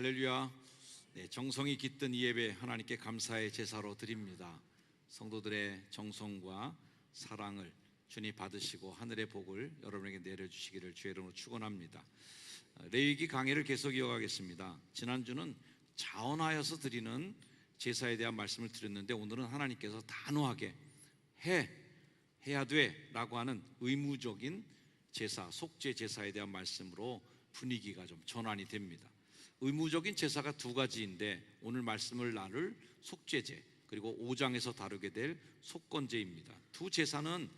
할렐루야. 네, 정성이 깃든 이 예배 하나님께 감사의 제사로 드립니다. 성도들의 정성과 사랑을 주님 받으시고 하늘의 복을 여러분에게 내려주시기를 주의 이름으로 축원합니다. 어, 레위기 강해를 계속 이어가겠습니다. 지난주는 자원하여서 드리는 제사에 대한 말씀을 드렸는데 오늘은 하나님께서 단호하게 해 해야 돼라고 하는 의무적인 제사, 속죄 제사에 대한 말씀으로 분위기가 좀 전환이 됩니다. 의무적인 제사가 두 가지인데 오늘 말씀을 나눌 속죄제 그리고 5장에서 다루게 될 속건제입니다. 두 제사는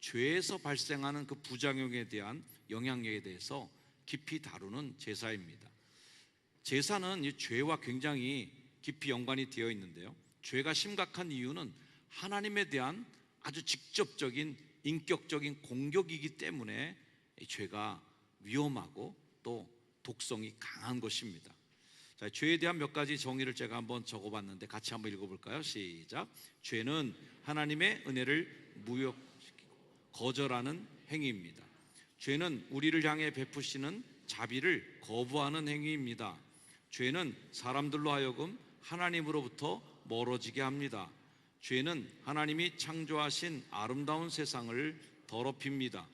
죄에서 발생하는 그 부작용에 대한 영향력에 대해서 깊이 다루는 제사입니다. 제사는 이 죄와 굉장히 깊이 연관이 되어 있는데요. 죄가 심각한 이유는 하나님에 대한 아주 직접적인 인격적인 공격이기 때문에 이 죄가 위험하고 또 독성이 강한 것입니다. 자, 죄에 대한 몇 가지 정의를 제가 한번 적어봤는데 같이 한번 읽어볼까요? 시작. 죄는 하나님의 은혜를 무역시키고 거절하는 행위입니다. 죄는 우리를 향해 베푸시는 자비를 거부하는 행위입니다. 죄는 사람들로 하여금 하나님으로부터 멀어지게 합니다. 죄는 하나님이 창조하신 아름다운 세상을 더럽힙니다.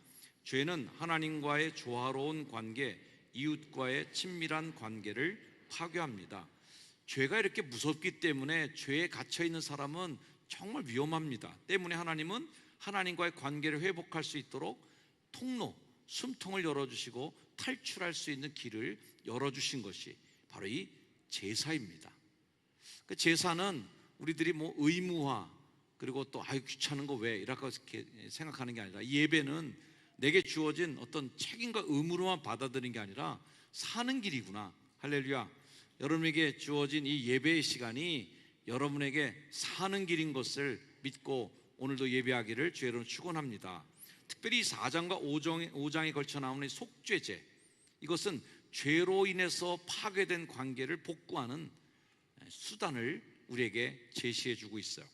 죄는 하나님과의 조화로운 관계, 이웃과의 친밀한 관계를 파괴합니다. 죄가 이렇게 무섭기 때문에 죄에 갇혀 있는 사람은 정말 위험합니다. 때문에 하나님은 하나님과의 관계를 회복할 수 있도록 통로, 숨통을 열어주시고 탈출할 수 있는 길을 열어주신 것이 바로 이 제사입니다. 그 제사는 우리들이 뭐 의무화 그리고 또 아유 귀찮은 거 왜 이렇게 생각하는 게 아니라 예배는 내게 주어진 어떤 책임과 의무로만 받아들이는 게 아니라 사는 길이구나. 할렐루야. 여러분에게 주어진 이 예배의 시간이 여러분에게 사는 길인 것을 믿고 오늘도 예배하기를 주의 이름으로 축원합니다. 특별히 4장과 5장, 5장에 걸쳐 나오는 속죄제 이것은 죄로 인해서 파괴된 관계를 복구하는 수단을 우리에게 제시해 주고 있어요.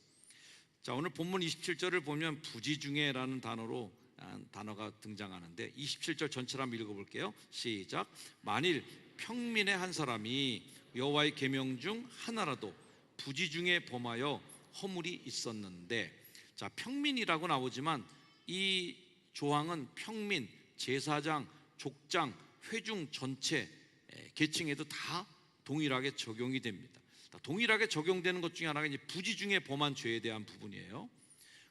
자, 오늘 본문 27절을 보면 부지중에라는 단어로 단어가 등장하는데 27절 전체를 한번 읽어볼게요. 시작. 만일 평민의 한 사람이 여호와의 계명 중 하나라도 부지 중에 범하여 허물이 있었는데 자 평민이라고 나오지만 이 조항은 평민, 제사장, 족장, 회중 전체 계층에도 다 동일하게 적용이 됩니다. 동일하게 적용되는 것 중에 하나가 이제 부지 중에 범한 죄에 대한 부분이에요.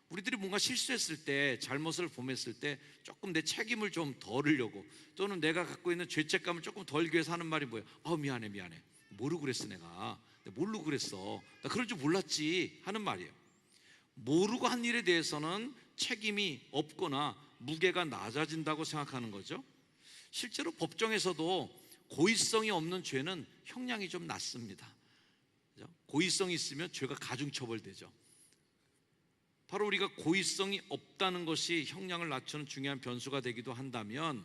우리들이 뭔가 실수했을 때 잘못을 범했을 때 조금 내 책임을 좀 덜으려고 또는 내가 갖고 있는 죄책감을 조금 덜기 위해서 하는 말이 뭐예요? 아 미안해 미안해. 모르고 그랬어 내가. 모르고 그랬어. 나 그럴 줄 몰랐지. 하는 말이에요. 모르고 한 일에 대해서는 책임이 없거나 무게가 낮아진다고 생각하는 거죠. 실제로 법정에서도 고의성이 없는 죄는 형량이 좀 낮습니다. 고의성이 있으면 죄가 가중처벌되죠 바로 우리가 고의성이 없다는 것이 형량을 낮추는 중요한 변수가 되기도 한다면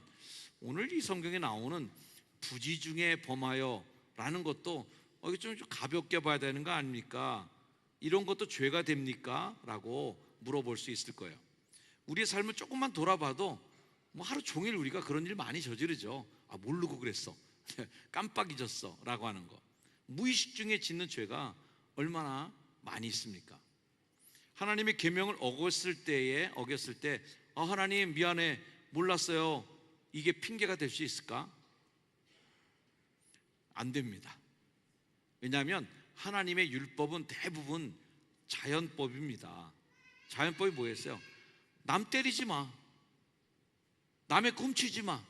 오늘 이 성경에 나오는 부지 중에 범하여 라는 것도 어, 이거 좀 가볍게 봐야 되는 거 아닙니까? 이런 것도 죄가 됩니까? 라고 물어볼 수 있을 거예요. 우리의 삶을 조금만 돌아봐도 뭐 하루 종일 우리가 그런 일 많이 저지르죠. 아, 모르고 그랬어. 깜빡 잊었어. 라고 하는 거. 무의식 중에 짓는 죄가 얼마나 많이 있습니까? 하나님의 계명을 어겼을 때에 어겼을 때 아, 하나님 미안해 몰랐어요. 이게 핑계가 될 수 있을까? 안 됩니다. 왜냐하면 하나님의 율법은 대부분 자연법입니다. 자연법이 뭐였어요? 남 때리지 마. 남의 훔치지 마.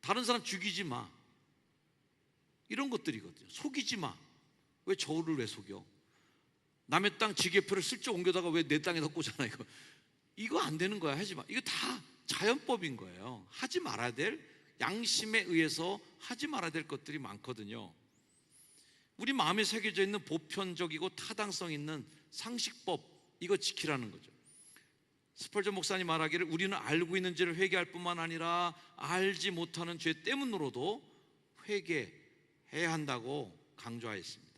다른 사람 죽이지 마. 이런 것들이거든요. 속이지 마. 왜 저를 왜 속여? 남의 땅 지게표를 슬쩍 옮겨다가 왜 내 땅에다 꽂잖아 이거. 이거 안 되는 거야 하지 마. 이거 다 자연법인 거예요. 하지 말아야 될 양심에 의해서 하지 말아야 될 것들이 많거든요. 우리 마음에 새겨져 있는 보편적이고 타당성 있는 상식법 이거 지키라는 거죠. 스펄전 목사님 말하기를 우리는 알고 있는 죄를 회개할 뿐만 아니라 알지 못하는 죄 때문으로도 회개해야 한다고 강조하였습니다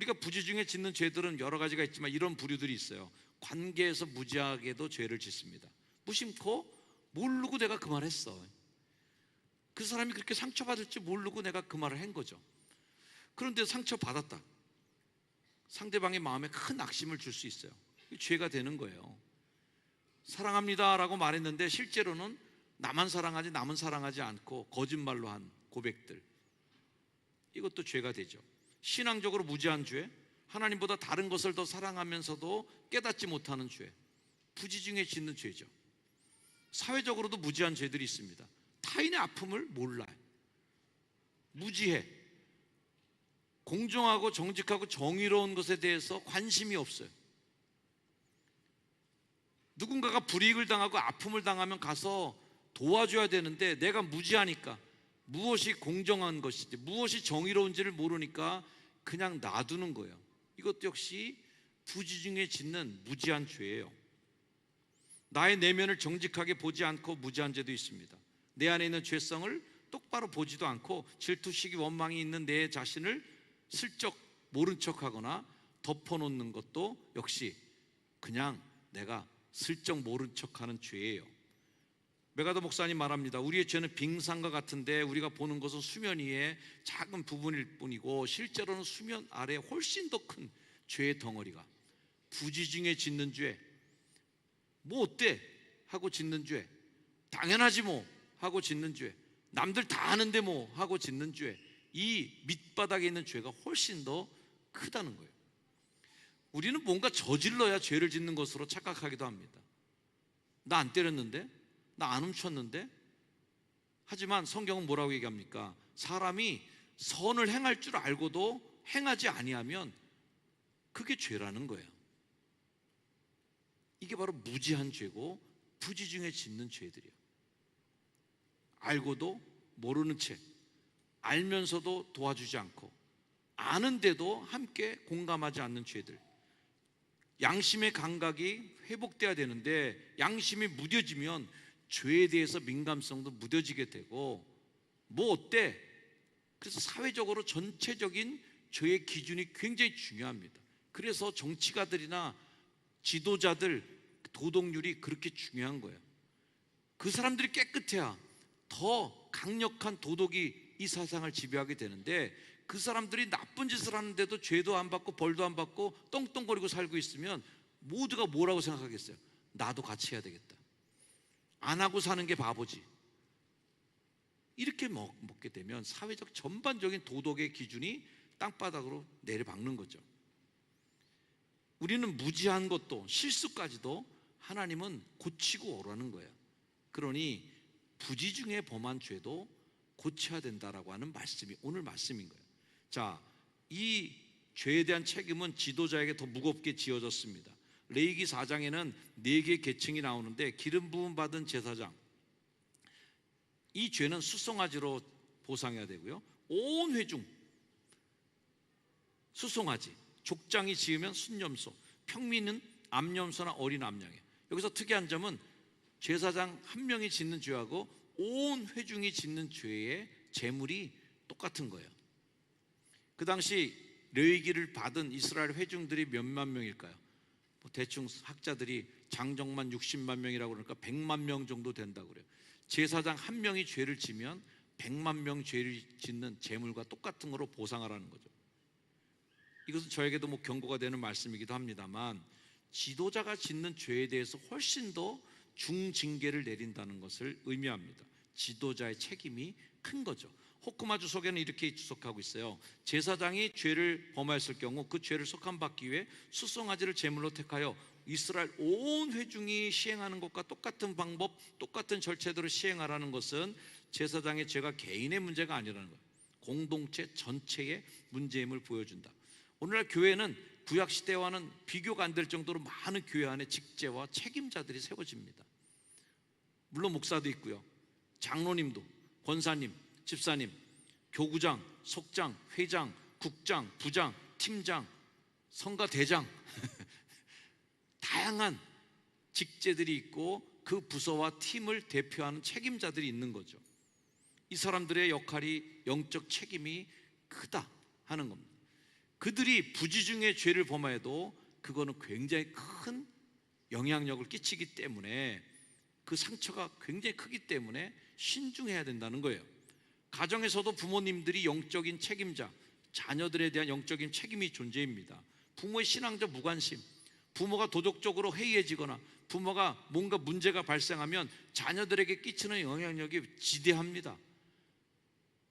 우리가 부지 중에 짓는 죄들은 여러 가지가 있지만 이런 부류들이 있어요. 관계에서 무지하게도 죄를 짓습니다. 무심코 모르고 내가 그 말했어. 그 사람이 그렇게 상처받을지 모르고 내가 그 말을 한 거죠. 그런데 상처받았다. 상대방의 마음에 큰 낙심을 줄 수 있어요. 죄가 되는 거예요. 사랑합니다 라고 말했는데 실제로는 나만 사랑하지 남은 사랑하지 않고 거짓말로 한 고백들. 이것도 죄가 되죠. 신앙적으로 무지한 죄, 하나님보다 다른 것을 더 사랑하면서도 깨닫지 못하는 죄, 부지 중에 짓는 죄죠. 사회적으로도 무지한 죄들이 있습니다. 타인의 아픔을 몰라요. 무지해. 공정하고 정직하고 정의로운 것에 대해서 관심이 없어요. 누군가가 불이익을 당하고 아픔을 당하면 가서 도와줘야 되는데 내가 무지하니까 무엇이 공정한 것인지 무엇이 정의로운지를 모르니까 그냥 놔두는 거예요. 이것도 역시 부지 중에 짓는 무지한 죄예요. 나의 내면을 정직하게 보지 않고 무지한 죄도 있습니다. 내 안에 있는 죄성을 똑바로 보지도 않고 질투, 시기, 원망이 있는 내 자신을 슬쩍 모른 척하거나 덮어놓는 것도 역시 그냥 내가 슬쩍 모른 척하는 죄예요. 메가더 목사님 말합니다. 우리의 죄는 빙산과 같은데 우리가 보는 것은 수면 위의 작은 부분일 뿐이고 실제로는 수면 아래 훨씬 더 큰 죄의 덩어리가 부지 중에 짓는 죄. 뭐 어때? 하고 짓는 죄. 당연하지 뭐 하고 짓는 죄. 남들 다 아는데 뭐 하고 짓는 죄. 이 밑바닥에 있는 죄가 훨씬 더 크다는 거예요. 우리는 뭔가 저질러야 죄를 짓는 것으로 착각하기도 합니다. 나 안 때렸는데? 나 안 훔쳤는데? 하지만 성경은 뭐라고 얘기합니까? 사람이 선을 행할 줄 알고도 행하지 아니하면 그게 죄라는 거예요. 이게 바로 무지한 죄고 부지 중에 짓는 죄들이에요. 알고도 모르는 채, 알면서도 도와주지 않고, 아는데도 함께 공감하지 않는 죄들. 양심의 감각이 회복돼야 되는데 양심이 무뎌지면 죄에 대해서 민감성도 무뎌지게 되고 뭐 어때? 그래서 사회적으로 전체적인 죄의 기준이 굉장히 중요합니다. 그래서 정치가들이나 지도자들 도덕률이 그렇게 중요한 거예요. 그 사람들이 깨끗해야 더 강력한 도덕이 이 사상을 지배하게 되는데 그 사람들이 나쁜 짓을 하는데도 죄도 안 받고 벌도 안 받고 떵떵거리고 살고 있으면 모두가 뭐라고 생각하겠어요? 나도 같이 해야 되겠다. 안 하고 사는 게 바보지. 이렇게 먹, 먹게 되면 사회적 전반적인 도덕의 기준이 땅바닥으로 내려박는 거죠. 우리는 무지한 것도 실수까지도 하나님은 고치고 오라는 거예요. 그러니 부지 중에 범한 죄도 고쳐야 된다라고 하는 말씀이 오늘 말씀인 거예요. 자, 이 죄에 대한 책임은 지도자에게 더 무겁게 지어졌습니다. 레이기 4장에는 네 개의 계층이 나오는데 기름 부음 받은 제사장 이 죄는 수송아지로 보상해야 되고요. 온 회중 수송아지 족장이 지으면 순념소 평민은 암염소나 어린 암양이에요. 여기서 특이한 점은 제사장 한 명이 짓는 죄하고 온 회중이 짓는 죄의 재물이 똑같은 거예요. 그 당시 레위기를 받은 이스라엘 회중들이 몇만 명일까요? 뭐 대충 학자들이 장정만 60만 명이라고 그러니까 100만 명 정도 된다고 그래요. 제사장 한 명이 죄를 지면 100만 명 죄를 짓는 재물과 똑같은 거로 보상하라는 거죠. 이것은 저에게도 뭐 경고가 되는 말씀이기도 합니다만 지도자가 짓는 죄에 대해서 훨씬 더 중징계를 내린다는 것을 의미합니다. 지도자의 책임이 큰 거죠. 호크마 주석에는 이렇게 주석하고 있어요. 제사장이 죄를 범하였을 경우 그 죄를 속함받기 위해 수송아지를 제물로 택하여 이스라엘 온 회중이 시행하는 것과 똑같은 방법, 똑같은 절차대로 시행하라는 것은 제사장의 죄가 개인의 문제가 아니라는 거예요. 공동체 전체의 문제임을 보여준다. 오늘날 교회는 구약 시대와는 비교가 안 될 정도로 많은 교회 안에 직제와 책임자들이 세워집니다. 물론 목사도 있고요. 장로님도, 권사님, 집사님, 교구장, 속장, 회장, 국장, 부장, 팀장, 성가 대장 다양한 직제들이 있고 그 부서와 팀을 대표하는 책임자들이 있는 거죠. 이 사람들의 역할이 영적 책임이 크다 하는 겁니다. 그들이 부지 중에 죄를 범하여도 그거는 굉장히 큰 영향력을 끼치기 때문에 그 상처가 굉장히 크기 때문에 신중해야 된다는 거예요. 가정에서도 부모님들이 영적인 책임자, 자녀들에 대한 영적인 책임이 존재입니다. 부모의 신앙적 무관심, 부모가 도덕적으로 해이해지거나 부모가 뭔가 문제가 발생하면 자녀들에게 끼치는 영향력이 지대합니다.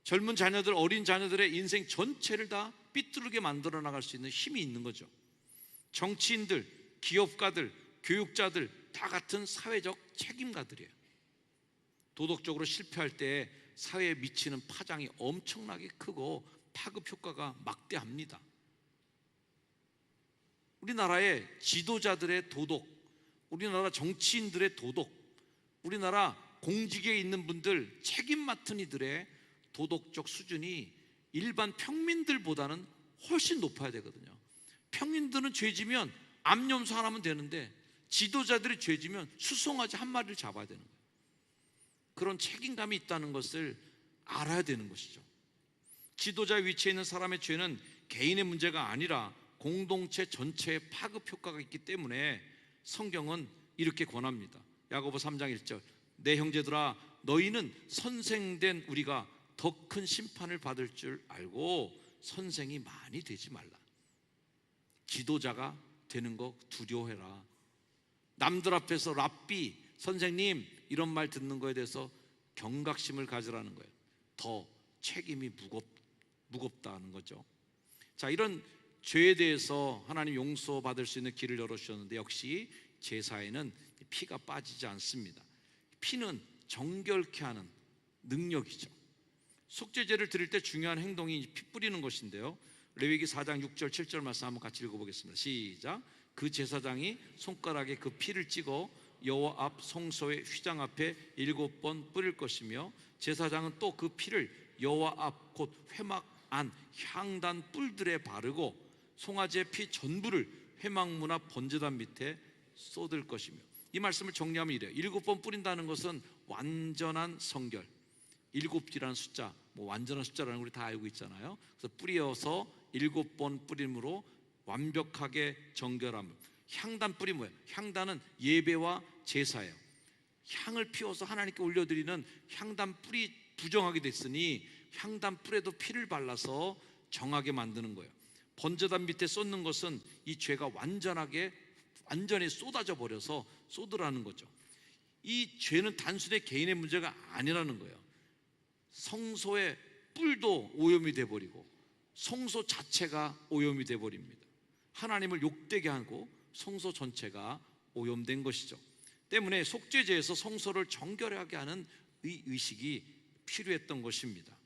젊은 자녀들, 어린 자녀들의 인생 전체를 다 삐뚤게 만들어 나갈 수 있는 힘이 있는 거죠. 정치인들, 기업가들, 교육자들 다 같은 사회적 책임가들이에요. 도덕적으로 실패할 때 사회에 미치는 파장이 엄청나게 크고 파급 효과가 막대합니다. 우리나라의 지도자들의 도덕, 우리나라 정치인들의 도덕, 우리나라 공직에 있는 분들 책임 맡은 이들의 도덕적 수준이 일반 평민들보다는 훨씬 높아야 되거든요. 평민들은 죄지면 암염소 하나면 되는데 지도자들이 죄지면 수송아지 한 마리를 잡아야 되는 거예요. 그런 책임감이 있다는 것을 알아야 되는 것이죠. 지도자 위치에 있는 사람의 죄는 개인의 문제가 아니라 공동체 전체의 파급 효과가 있기 때문에 성경은 이렇게 권합니다. 야고보 3장 1절. 내 형제들아 너희는 선생된 우리가 더 큰 심판을 받을 줄 알고 선생이 많이 되지 말라. 지도자가 되는 거 두려워해라. 남들 앞에서 랍비 선생님 이런 말 듣는 거에 대해서 경각심을 가지라는 거예요. 더 책임이 무겁 무겁다는 거죠. 자, 이런 죄에 대해서 하나님 용서받을 수 있는 길을 열어 주셨는데 역시 제사에는 피가 빠지지 않습니다. 피는 정결케 하는 능력이죠. 속죄제를 드릴 때 중요한 행동이 피 뿌리는 것인데요. 레위기 4장 6절 7절 말씀 한번 같이 읽어보겠습니다. 시작. 그 제사장이 손가락에 그 피를 찍어 여호와 앞 성소의 휘장 앞에 일곱 번 뿌릴 것이며 제사장은 또 그 피를 여호와 앞 곧 회막 안 향단 뿔들에 바르고 송아지의 피 전부를 회막문 앞 번제단 밑에 쏟을 것이며 이 말씀을 정리하면 이래요. 일곱 번 뿌린다는 것은 완전한 성결. 일곱이라는 숫자, 뭐 완전한 숫자라는 걸 우리 다 알고 있잖아요. 그래서 뿌려서 일곱 번 뿌림으로 완벽하게 정결함. 향단 뿌리 뭐예요? 향단은 예배와 제사예요. 향을 피워서 하나님께 올려드리는 향단 뿌리 부정하게 됐으니 향단 뿔에도 피를 발라서 정하게 만드는 거예요. 번제단 밑에 쏟는 것은 이 죄가 완전하게 완전히 쏟아져 버려서 쏟으라는 거죠. 이 죄는 단순히 개인의 문제가 아니라는 거예요. 성소의 뿔도 오염이 돼 버리고 성소 자체가 오염이 돼 버립니다. 하나님을 욕되게 하고 성소 전체가 오염된 것이죠. 때문에 속죄제에서 성소를 정결하게 하는 의 의식이 필요했던 것입니다.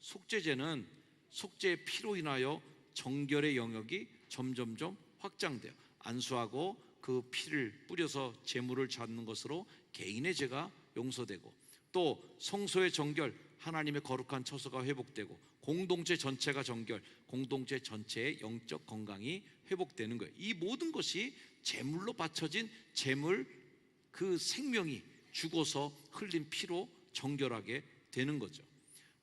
속죄제는 속죄의 피로 인하여 정결의 영역이 점점점 확장돼요. 안수하고 그 피를 뿌려서 제물을 잡는 것으로 개인의 죄가 용서되고 또 성소의 정결 하나님의 거룩한 처소가 회복되고 공동체 전체가 정결 공동체 전체의 영적 건강이 회복되는 거예요. 이 모든 것이 제물로 바쳐진 제물 그 생명이 죽어서 흘린 피로 정결하게 되는 거죠.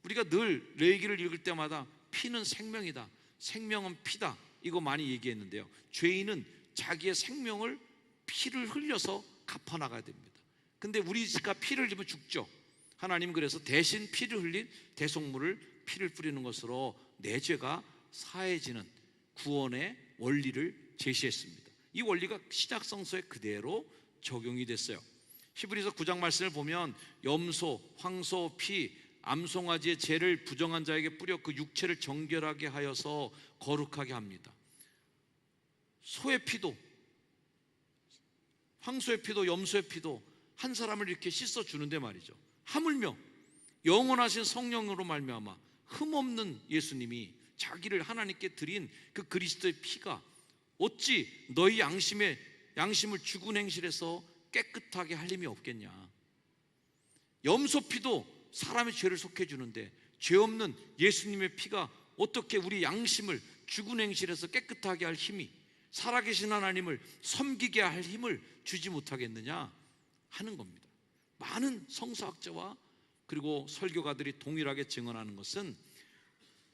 우리가 늘 레기를 읽을 때마다 피는 생명이다. 생명은 피다. 이거 많이 얘기했는데요. 죄인은 자기의 생명을 피를 흘려서 갚아 나가야 됩니다. 근데 우리가 피를 흘리면 죽죠. 하나님 그래서 대신 피를 흘린 대속물을 피를 뿌리는 것으로 내 죄가 사해지는 구원의 원리를 제시했습니다. 이 원리가 시작 성서에 그대로 적용이 됐어요. 히브리서 9장 말씀을 보면 염소, 황소, 피, 암송아지의 죄를 부정한 자에게 뿌려 그 육체를 정결하게 하여서 거룩하게 합니다. 소의 피도 황소의 피도 염소의 피도 한 사람을 이렇게 씻어 주는데 말이죠. 하물며 영원하신 성령으로 말미암아 흠없는 예수님이 자기를 하나님께 드린 그 그리스도의 피가 어찌 너희 양심의 양심을 죽은 행실에서 깨끗하게 할 힘이 없겠냐? 염소 피도 사람의 죄를 속해 주는데 죄 없는 예수님의 피가 어떻게 우리 양심을 죽은 행실에서 깨끗하게 할 힘이 살아계신 하나님을 섬기게 할 힘을 주지 못하겠느냐 하는 겁니다. 많은 성서학자와 그리고 설교가들이 동일하게 증언하는 것은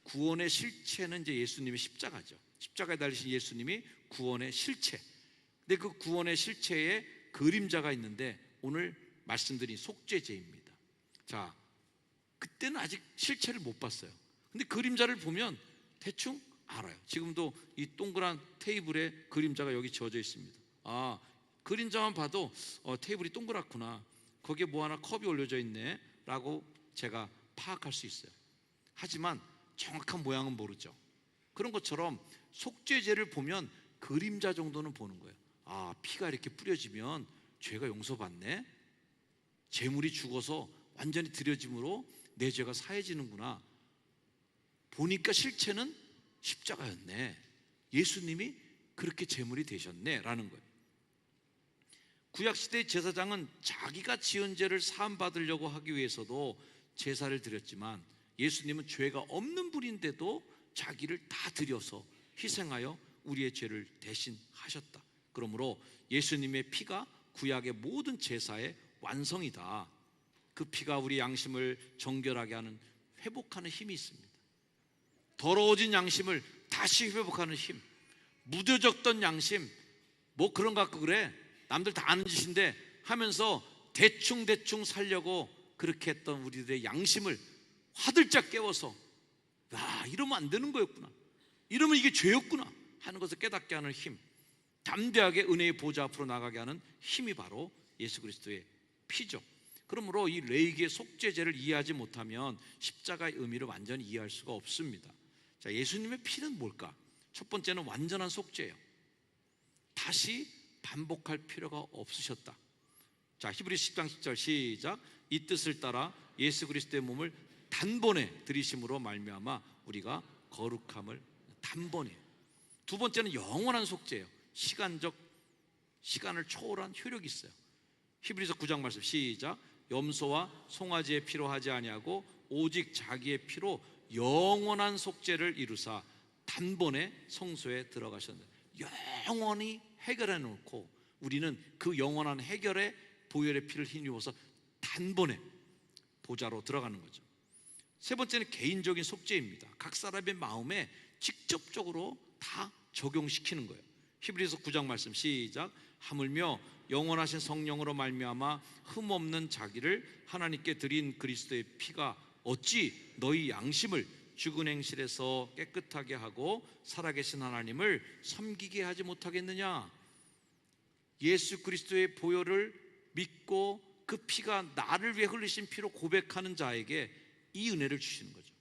구원의 실체는 이제 예수님의 십자가죠. 십자가에 달리신 예수님이 구원의 실체. 근데 그 구원의 실체에 그림자가 있는데 오늘 말씀드린 속죄제입니다. 자, 그때는 아직 실체를 못 봤어요. 근데 그림자를 보면 대충 알아요. 지금도 이 동그란 테이블에 그림자가 여기 지어져 있습니다. 아, 그림자만 봐도 어, 테이블이 동그랗구나. 거기에 뭐 하나 컵이 올려져 있네. 라고 제가 파악할 수 있어요. 하지만 정확한 모양은 모르죠. 그런 것처럼 속죄제를 보면 그림자 정도는 보는 거예요. 아, 피가 이렇게 뿌려지면 죄가 용서받네. 재물이 죽어서 완전히 들여짐으로 내 죄가 사해지는구나. 보니까 실체는 십자가였네. 예수님이 그렇게 제물이 되셨네라는 거예요. 구약 시대 제사장은 자기가 지은 죄를 사함 받으려고 하기 위해서도 제사를 드렸지만 예수님은 죄가 없는 분인데도 자기를 다 드려서 희생하여 우리의 죄를 대신 하셨다. 그러므로 예수님의 피가 구약의 모든 제사의 완성이다. 그 피가 우리 양심을 정결하게 하는 회복하는 힘이 있습니다. 더러워진 양심을 다시 회복하는 힘. 무뎌졌던 양심. 뭐 그런 거 갖고 그래. 남들 다 아는 짓인데 하면서 대충대충 살려고 그렇게 했던 우리들의 양심을 화들짝 깨워서 야, 이러면 안 되는 거였구나. 이러면 이게 죄였구나 하는 것을 깨닫게 하는 힘. 담대하게 은혜의 보좌 앞으로 나가게 하는 힘이 바로 예수 그리스도의 피죠. 그러므로 이 레이기의 속죄제를 이해하지 못하면 십자가의 의미를 완전히 이해할 수가 없습니다. 자, 예수님의 피는 뭘까? 첫 번째는 완전한 속죄예요. 다시 반복할 필요가 없으셨다. 자, 히브리 10장 10절 시작. 이 뜻을 따라 예수 그리스도의 몸을 단번에 들이심으로 말미암아 우리가 거룩함을 단번에. 두 번째는 영원한 속죄예요. 시간적 시간을 초월한 효력이 있어요. 히브리서 9장 말씀 시작. 염소와 송아지의 피로 하지 아니하고 오직 자기의 피로 영원한 속죄를 이루사 단번에 성소에 들어가셨는데 영원히 해결해 놓고 우리는 그 영원한 해결의 보혈의 피를 힘입어서 단번에 보좌로 들어가는 거죠. 세 번째는 개인적인 속죄입니다. 각 사람의 마음에 직접적으로 다 적용시키는 거예요. 히브리서 9장 말씀 시작. 하물며 영원하신 성령으로 말미암아 흠 없는 자기를 하나님께 드린 그리스도의 피가 어찌 너희 양심을 죽은 행실에서 깨끗하게 하고 살아계신 하나님을 섬기게 하지 못하겠느냐? 예수 그리스도의 보혈을 믿고 그 피가 나를 위해 흘리신 피로 고백하는 자에게 이 은혜를 주시는 거죠.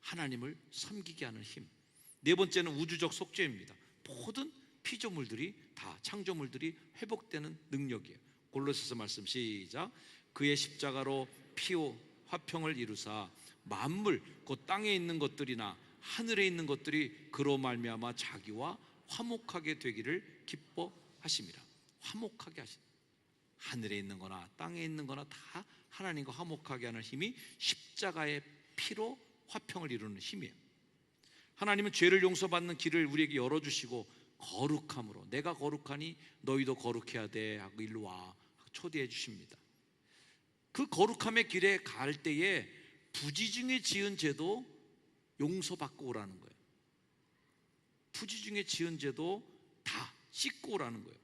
하나님을 섬기게 하는 힘. 네 번째는 우주적 속죄입니다. 모든 피조물들이 다 창조물들이 회복되는 능력이에요. 골로새서 말씀 시작. 그의 십자가로 피오 화평을 이루사 만물 곧 땅에 있는 것들이나 하늘에 있는 것들이 그로 말미암아 자기와 화목하게 되기를 기뻐하심이라. 화목하게 하신. 하늘에 있는 거나 땅에 있는 거나 다 하나님과 화목하게 하는 힘이 십자가의 피로 화평을 이루는 힘이에요. 하나님은 죄를 용서받는 길을 우리에게 열어주시고 거룩함으로 내가 거룩하니 너희도 거룩해야 돼 하고 일로 와 초대해 주십니다. 그 거룩함의 길에 갈 때에 부지 중에 지은 죄도 용서받고 오라는 거예요. 부지 중에 지은 죄도 다 씻고 오라는 거예요.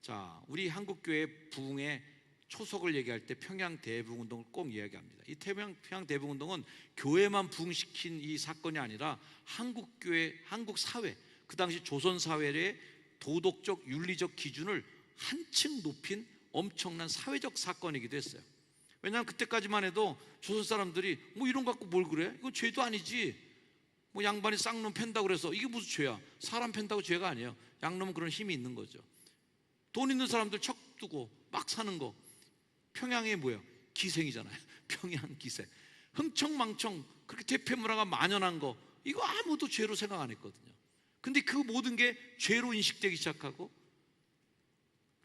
자, 우리 한국교회 부흥의 초석을 얘기할 때 평양 대부흥운동을 꼭 이야기합니다. 이 평양, 평양 대부흥운동은 교회만 부흥시킨 이 사건이 아니라 한국 교회, 한국 사회, 그 당시 조선 사회의 도덕적, 윤리적 기준을 한층 높인 엄청난 사회적 사건이기도 했어요. 왜냐하면 그때까지만 해도 조선 사람들이 뭐 이런 거 갖고 뭘 그래? 이건 죄도 아니지. 뭐 양반이 쌍놈 팬다고 그래서 이게 무슨 죄야? 사람 팬다고 죄가 아니에요. 양놈은 그런 힘이 있는 거죠. 돈 있는 사람들 척 두고 막 사는 거. 평양에 뭐야? 기생이잖아요. 평양 기생. 흥청망청 그렇게 대패 문화가 만연한 거 이거 아무도 죄로 생각 안 했거든요. 근데 그 모든 게 죄로 인식되기 시작하고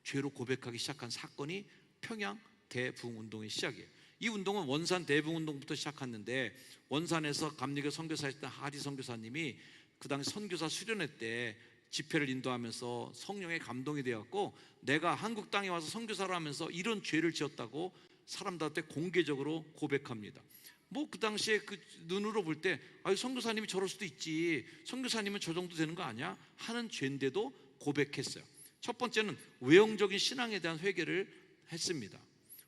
죄로 고백하기 시작한 사건이 평양 대붕 운동의 시작이에요. 이 운동은 원산 대붕 운동부터 시작했는데 원산에서 감리교 선교사 했던 하리 선교사님이 그 당시 선교사 수련회 때 집회를 인도하면서 성령의 감동이 되었고 내가 한국 땅에 와서 선교사를 하면서 이런 죄를 지었다고 사람들한테 공개적으로 고백합니다. 뭐 그 당시에 그 눈으로 볼 때 아유 선교사님이 저럴 수도 있지 선교사님은 저 정도 되는 거 아니야 하는 죄인데도 고백했어요. 첫 번째는 외형적인 신앙에 대한 회개를 했습니다.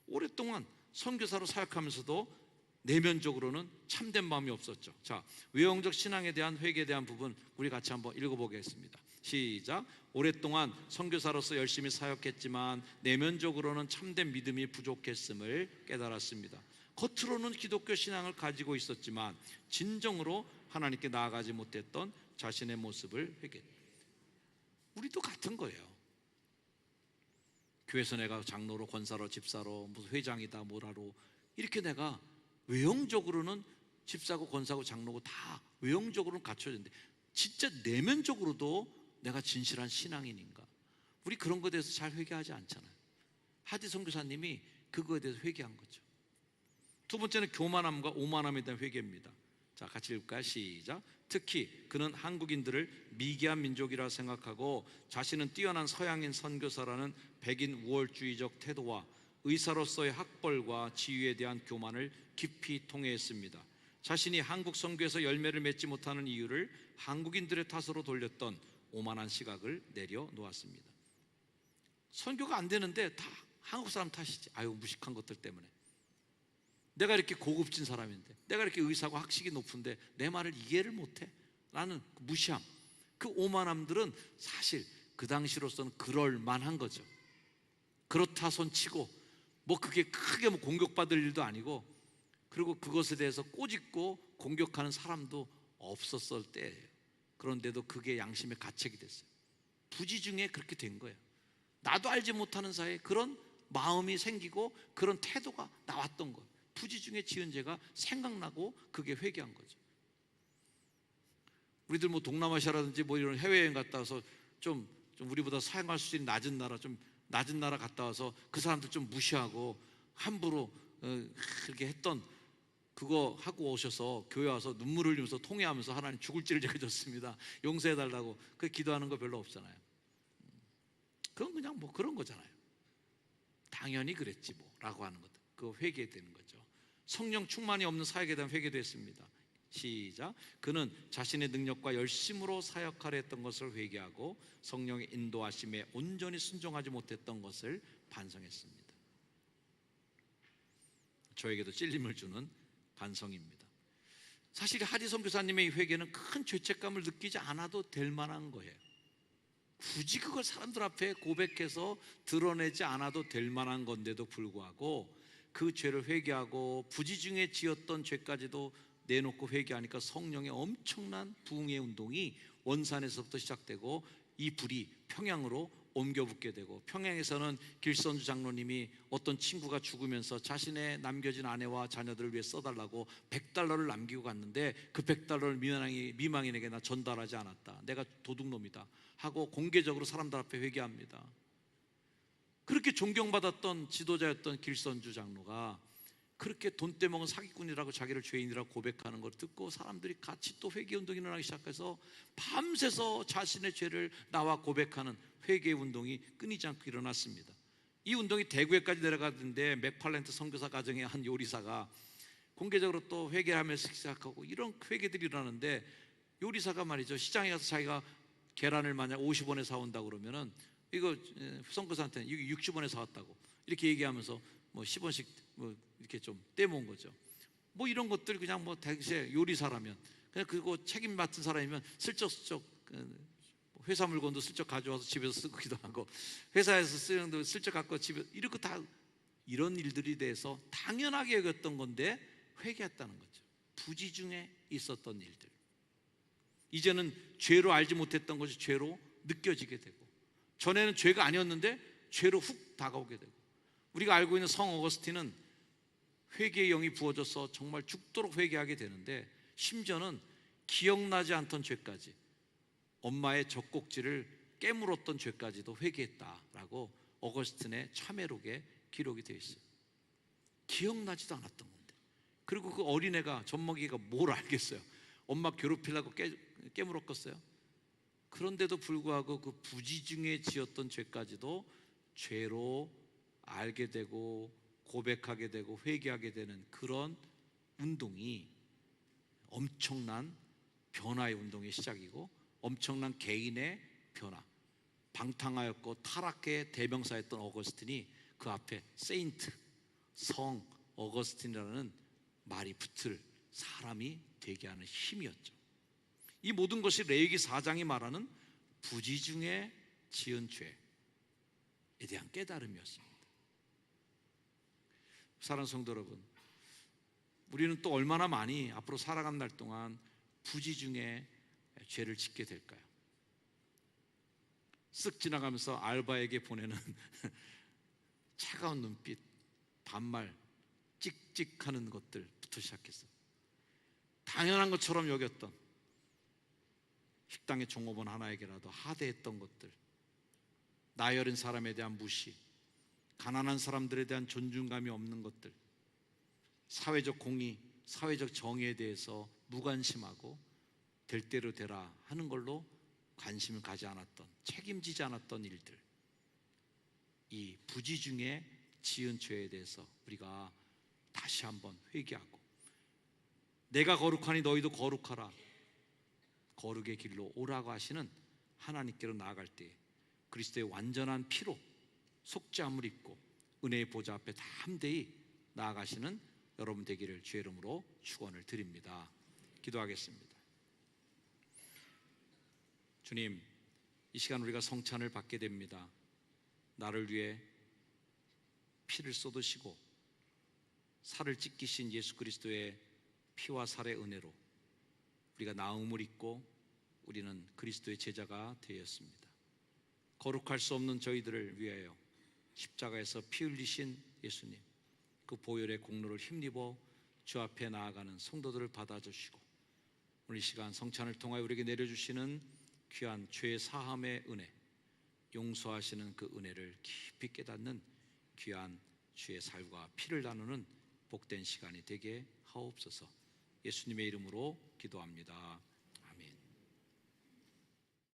오랫동안 선교사로 사역하면서도 내면적으로는 참된 마음이 없었죠. 자, 외형적 신앙에 대한 회개에 대한 부분 우리 같이 한번 읽어보겠습니다. 시작. 오랫동안 선교사로서 열심히 사역했지만 내면적으로는 참된 믿음이 부족했음을 깨달았습니다. 겉으로는 기독교 신앙을 가지고 있었지만 진정으로 하나님께 나아가지 못했던 자신의 모습을 회개. 우리도 같은 거예요. 교회에서 내가 장로로 권사로 집사로 무슨 회장이다 뭐라로 이렇게 내가 외형적으로는 집사고 권사고 장로고 다 외형적으로는 갖춰졌는데 진짜 내면적으로도 내가 진실한 신앙인인가? 우리 그런 것에 대해서 잘 회개하지 않잖아요. 하디 선교사님이 그거에 대해서 회개한 거죠. 두 번째는 교만함과 오만함에 대한 회개입니다. 자, 같이 읽을까요? 시작. 특히 그는 한국인들을 미개한 민족이라 생각하고 자신은 뛰어난 서양인 선교사라는 백인 우월주의적 태도와 의사로서의 학벌과 지위에 대한 교만을 깊이 통해했습니다. 자신이 한국 선교에서 열매를 맺지 못하는 이유를 한국인들의 탓으로 돌렸던 오만한 시각을 내려놓았습니다. 선교가 안 되는데 다 한국 사람 탓이지. 아유 무식한 것들 때문에. 내가 이렇게 고급진 사람인데, 내가 이렇게 의사고 학식이 높은데 내 말을 이해를 못해? 라는 그 무시함, 그 오만함들은 사실 그 당시로서는 그럴 만한 거죠. 그렇다 손 치고 뭐 그게 크게 뭐 공격받을 일도 아니고 그리고 그것에 대해서 꼬집고 공격하는 사람도 없었을 때예요. 그런데도 그게 양심의 가책이 됐어요. 부지 중에 그렇게 된 거예요. 나도 알지 못하는 사이에 그런 마음이 생기고 그런 태도가 나왔던 거예요. 부지 중에 지은 죄가 생각나고 그게 회개한 거죠. 우리들 뭐 동남아시아라든지 뭐 이런 해외여행 갔다 와서 좀, 좀 우리보다 사용할 수준이 낮은 나라 좀 낮은 나라 갔다 와서 그 사람들 좀 무시하고 함부로 어, 그렇게 했던 그거 하고 오셔서 교회 와서 눈물 흘리면서 통회하면서 하나님 죽을 지를 정해줬습니다. 용서해 달라고 그 기도하는 거 별로 없잖아요. 그건 그냥 뭐 그런 거잖아요. 당연히 그랬지 뭐라고 하는 것. 그거 회개되는 거죠. 성령 충만이 없는 사역에 대한 회개도 했습니다. 시작. 그는 자신의 능력과 열심으로 사역하려 했던 것을 회개하고 성령의 인도하심에 온전히 순종하지 못했던 것을 반성했습니다. 저에게도 찔림을 주는 반성입니다. 사실 하디선 교사님의 회개는 큰 죄책감을 느끼지 않아도 될 만한 거예요. 굳이 그걸 사람들 앞에 고백해서 드러내지 않아도 될 만한 건데도 불구하고 그 죄를 회개하고 부지중에 지었던 죄까지도 내놓고 회개하니까 성령의 엄청난 부흥의 운동이 원산에서부터 시작되고 이 불이 평양으로 옮겨 붙게 되고 평양에서는 길선주 장로님이 어떤 친구가 죽으면서 자신의 남겨진 아내와 자녀들을 위해 써달라고 100달러를 남기고 갔는데 그 100달러를 미망이, 미망인에게 나 전달하지 않았다. 내가 도둑놈이다. 하고 공개적으로 사람들 앞에 회개합니다. 그렇게 존경받았던 지도자였던 길선주 장로가 그렇게 돈 떼먹은 사기꾼이라고 자기를 죄인이라고 고백하는 걸 듣고 사람들이 같이 또 회개 운동이 일어나기 시작해서 밤새서 자신의 죄를 나와 고백하는 회개 운동이 끊이지 않고 일어났습니다. 이 운동이 대구에까지 내려갔는데 맥팔렌트 선교사 가정의 한 요리사가 공개적으로 또 회개하면서 시작하고 이런 회개들이 일어나는데 요리사가 말이죠 시장에 가서 자기가 계란을 만약 50원에 사온다 그러면은 이거 선교사한테는 이거 60원에 사왔다고 이렇게 얘기하면서 뭐 10원씩 뭐 이렇게 좀 떼모은 거죠. 뭐 이런 것들 그냥 뭐 당시에 요리사라면 그냥 그거 책임 맡은 사람이면 슬쩍슬쩍 회사 물건도 슬쩍 가져와서 집에서 쓰기도 하고 회사에서 쓰는 도 슬쩍 갖고 집에 이렇게 다 이런 일들이 대해서 당연하게 여겼던 건데 회개했다는 거죠. 부지 중에 있었던 일들. 이제는 죄로 알지 못했던 것이 죄로 느껴지게 되고 전에는 죄가 아니었는데 죄로 훅 다가오게 되고 우리가 알고 있는 성 어거스틴은 회개의 영이 부어져서 정말 죽도록 회개하게 되는데 심지어는 기억나지 않던 죄까지 엄마의 젖꼭지를 깨물었던 죄까지도 회개했다라고 어거스틴의 참회록에 기록이 되어 있어요. 기억나지도 않았던 건데. 그리고 그 어린애가 젖먹이가 뭘 알겠어요. 엄마 괴롭히려고 깨, 깨물었겠어요. 그런데도 불구하고 그 부지 중에 지었던 죄까지도 죄로 알게 되고 고백하게 되고 회개하게 되는 그런 운동이 엄청난 변화의 운동의 시작이고 엄청난 개인의 변화, 방탕하였고 타락의 대명사였던 어거스틴이 그 앞에 세인트, 성 어거스틴이라는 말이 붙을 사람이 되게 하는 힘이었죠. 이 모든 것이 레위기 4장이 말하는 부지 중에 지은 죄에 대한 깨달음이었습니다. 사랑하는 성도 여러분, 우리는 또 얼마나 많이 앞으로 살아간 날 동안 부지 중에 죄를 짓게 될까요? 쓱 지나가면서 알바에게 보내는 차가운 눈빛, 반말, 찍찍하는 것들부터 시작했어. 당연한 것처럼 여겼던 식당의 종업원 하나에게라도 하대했던 것들, 어린 사람에 대한 무시, 가난한 사람들에 대한 존중감이 없는 것들, 사회적 공의, 사회적 정의에 대해서 무관심하고 될 대로 되라 하는 걸로 관심을 가지 않았던, 책임지지 않았던 일들, 이 부지 중에 지은 죄에 대해서 우리가 다시 한번 회개하고, 내가 거룩하니 너희도 거룩하라. 거룩의 길로 오라고 하시는 하나님께로 나아갈 때 그리스도의 완전한 피로 속죄함을 입고 은혜의 보좌 앞에 담대히 나아가시는 여러분 되기를 주의 이름으로 축원을 드립니다. 기도하겠습니다. 주님, 이 시간 우리가 성찬을 받게 됩니다. 나를 위해 피를 쏟으시고 살을 찢기신 예수 그리스도의 피와 살의 은혜로 우리가 나음을 입고 우리는 그리스도의 제자가 되었습니다. 거룩할 수 없는 저희들을 위하여 십자가에서 피 흘리신 예수님 그 보혈의 공로를 힘입어 주 앞에 나아가는 성도들을 받아주시고 오늘 이 시간 성찬을 통하여 우리에게 내려주시는 귀한 죄 사함의 은혜 용서하시는 그 은혜를 깊이 깨닫는 귀한 주의 살과 피를 나누는 복된 시간이 되게 하옵소서 예수님의 이름으로 기도합니다.